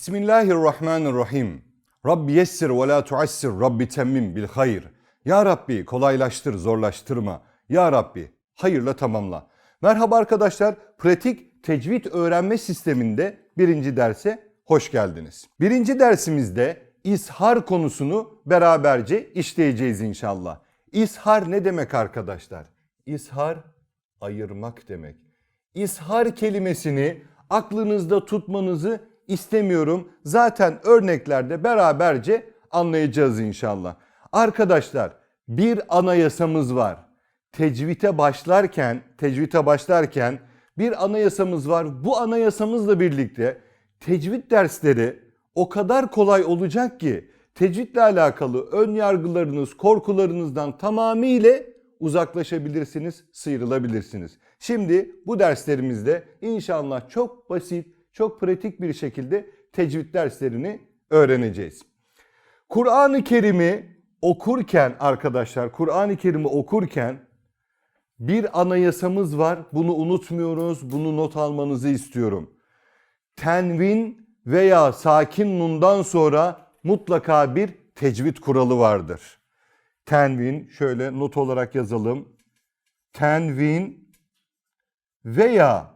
Bismillahirrahmanirrahim. Rabbi yessir ve la tuassir. Rabbi temmim bil hayır. Ya Rabbi kolaylaştır, zorlaştırma. Ya Rabbi hayırla tamamla. Merhaba arkadaşlar. Pratik tecvid öğrenme sisteminde birinci derse hoş geldiniz. Birinci dersimizde ishar konusunu beraberce işleyeceğiz inşallah. İshar ne demek arkadaşlar? İshar ayırmak demek. İshar kelimesini aklınızda tutmanızı istemiyorum. Zaten örneklerde beraberce anlayacağız inşallah. Arkadaşlar bir anayasamız var. Tecvite başlarken, tecvite başlarken bir anayasamız var. Bu anayasamızla birlikte tecvid dersleri o kadar kolay olacak ki tecvidle alakalı ön yargılarınız, korkularınızdan tamamıyla uzaklaşabilirsiniz, sıyrılabilirsiniz. Şimdi bu derslerimizde inşallah çok basit, çok pratik bir şekilde tecvid derslerini öğreneceğiz. Kur'an-ı Kerim'i okurken arkadaşlar, Kur'an-ı Kerim'i okurken bir anayasamız var. Bunu unutmuyoruz. Bunu not almanızı istiyorum. Tenvin veya sakin nundan sonra mutlaka bir tecvid kuralı vardır. Tenvin şöyle not olarak yazalım. Tenvin veya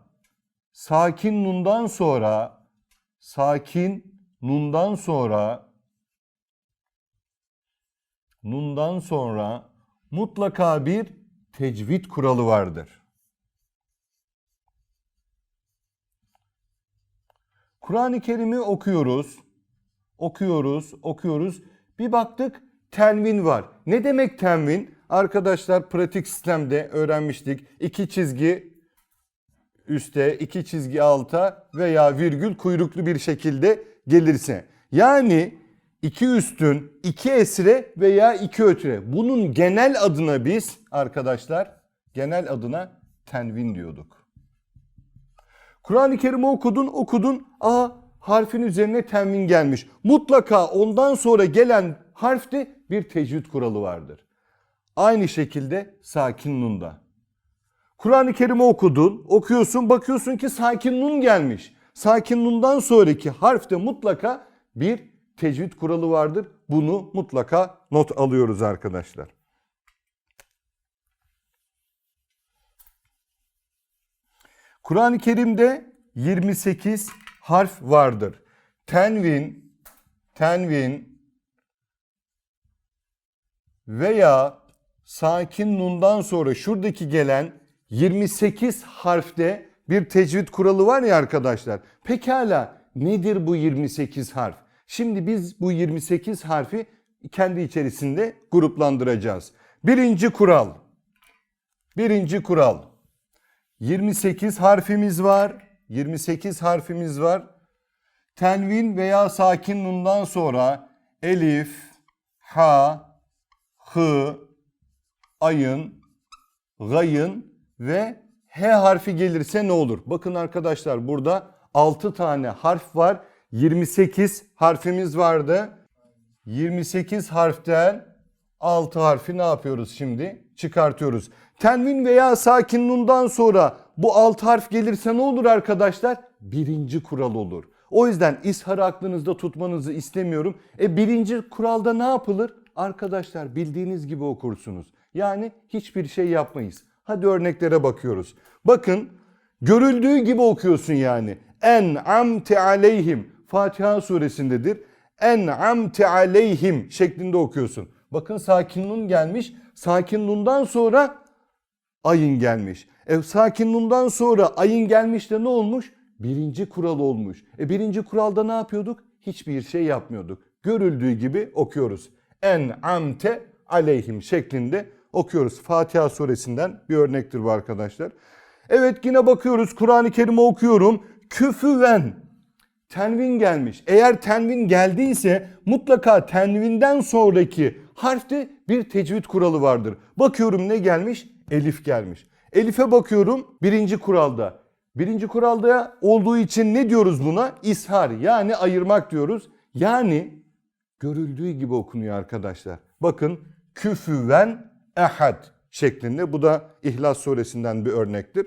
sakin nundan sonra sakin nundan sonra nundan sonra mutlaka bir tecvid kuralı vardır. Kur'an-ı Kerim'i okuyoruz. Okuyoruz, okuyoruz. Bir baktık tenvin var. Ne demek tenvin? Arkadaşlar pratik sistemde öğrenmiştik. İki çizgi üste, iki çizgi alta veya virgül kuyruklu bir şekilde gelirse. Yani iki üstün, iki esre veya iki ötre. Bunun genel adına biz arkadaşlar genel adına tenvin diyorduk. Kur'an-ı Kerim'i okudun, okudun. Aa harfin üzerine tenvin gelmiş. Mutlaka ondan sonra gelen harfte bir tecvid kuralı vardır. Aynı şekilde sakin nunda. Kur'an-ı Kerim'i okudun, okuyorsun, bakıyorsun ki sakin nun gelmiş. Sakin nundan sonraki harfte mutlaka bir tecvid kuralı vardır. Bunu mutlaka not alıyoruz arkadaşlar. Kur'an-ı Kerim'de 28 harf vardır. Tenvin, tenvin veya sakin nundan sonra şuradaki gelen 28 harfte bir tecvid kuralı var ya arkadaşlar. Pekala nedir bu 28 harf? Şimdi biz bu 28 harfi kendi içerisinde gruplandıracağız. Birinci kural. Birinci kural. 28 harfimiz var. 28 harfimiz var. Tenvin veya sakin nundan sonra elif, ha, hı, ayın, gayın ve H harfi gelirse ne olur? Bakın arkadaşlar burada 6 tane harf var. 28 harfimiz vardı. 28 harften 6 harfi ne yapıyoruz şimdi? Çıkartıyoruz. Tenvin veya sakin nundan sonra bu 6 harf gelirse ne olur arkadaşlar? Birinci kural olur. O yüzden isharı aklınızda tutmanızı istemiyorum. E birinci kuralda ne yapılır? Arkadaşlar bildiğiniz gibi okursunuz. Yani hiçbir şey yapmayız. Hadi örneklere bakıyoruz. Bakın görüldüğü gibi okuyorsun yani. En amte aleyhim. Fatiha suresindedir. En amte aleyhim şeklinde okuyorsun. Bakın sakin nun gelmiş. Sakin nundan sonra ayın gelmiş. E, sakin nundan sonra ayın gelmiş de ne olmuş? Birinci kural olmuş. E, birinci kuralda ne yapıyorduk? Hiçbir şey yapmıyorduk. Görüldüğü gibi okuyoruz. En amte aleyhim şeklinde okuyoruz. Fatiha suresinden bir örnektir bu arkadaşlar. Evet yine bakıyoruz Kur'an-ı Kerim'i okuyorum. Küfüven tenvin gelmiş. Eğer tenvin geldiyse mutlaka tenvinden sonraki harfte bir tecvid kuralı vardır. Bakıyorum ne gelmiş? Elif gelmiş. Elif'e bakıyorum birinci kuralda. Birinci kuralda olduğu için ne diyoruz buna? İshar yani ayırmak diyoruz. Yani görüldüğü gibi okunuyor arkadaşlar. Bakın küfüven ehad şeklinde. Bu da İhlas suresinden bir örnektir.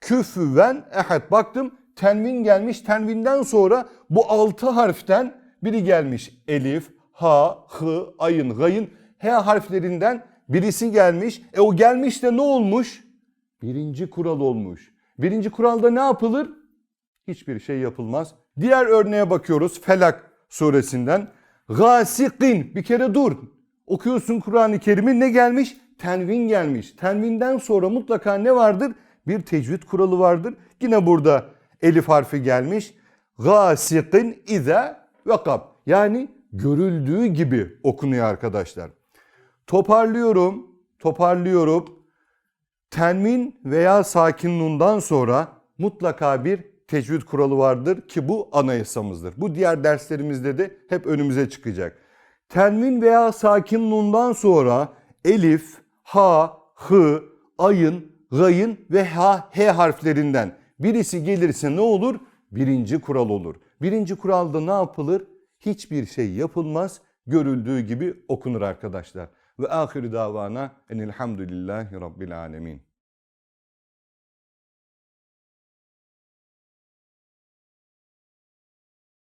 Küfüven ehad. Baktım tenvin gelmiş. Tenvinden sonra bu altı harften biri gelmiş. Elif, ha, hı, ayın, gayın, h harflerinden birisi gelmiş. E o gelmiş de ne olmuş? Birinci kural olmuş. Birinci kuralda ne yapılır? Hiçbir şey yapılmaz. Diğer örneğe bakıyoruz Felak suresinden. Gasikin bir kere dur. Okuyorsun Kur'an-ı Kerim'i ne gelmiş? Tenvin gelmiş. Tenvinden sonra mutlaka ne vardır? Bir tecvid kuralı vardır. Yine burada elif harfi gelmiş. Gasikin ize vakab. Yani görüldüğü gibi okunuyor arkadaşlar. Toparlıyorum, toparlıyorum. Tenvin veya sakin nundan sonra mutlaka bir tecvid kuralı vardır ki bu anayasamızdır. Bu diğer derslerimizde de hep önümüze çıkacak. Tenvin veya sakin nundan sonra elif, ha, hı, ayın, gayın ve ha, he harflerinden birisi gelirse ne olur? Birinci kural olur. Birinci kuralda ne yapılır? Hiçbir şey yapılmaz. Görüldüğü gibi okunur arkadaşlar. Ve ahiri davana enilhamdülillahi rabbil alemin.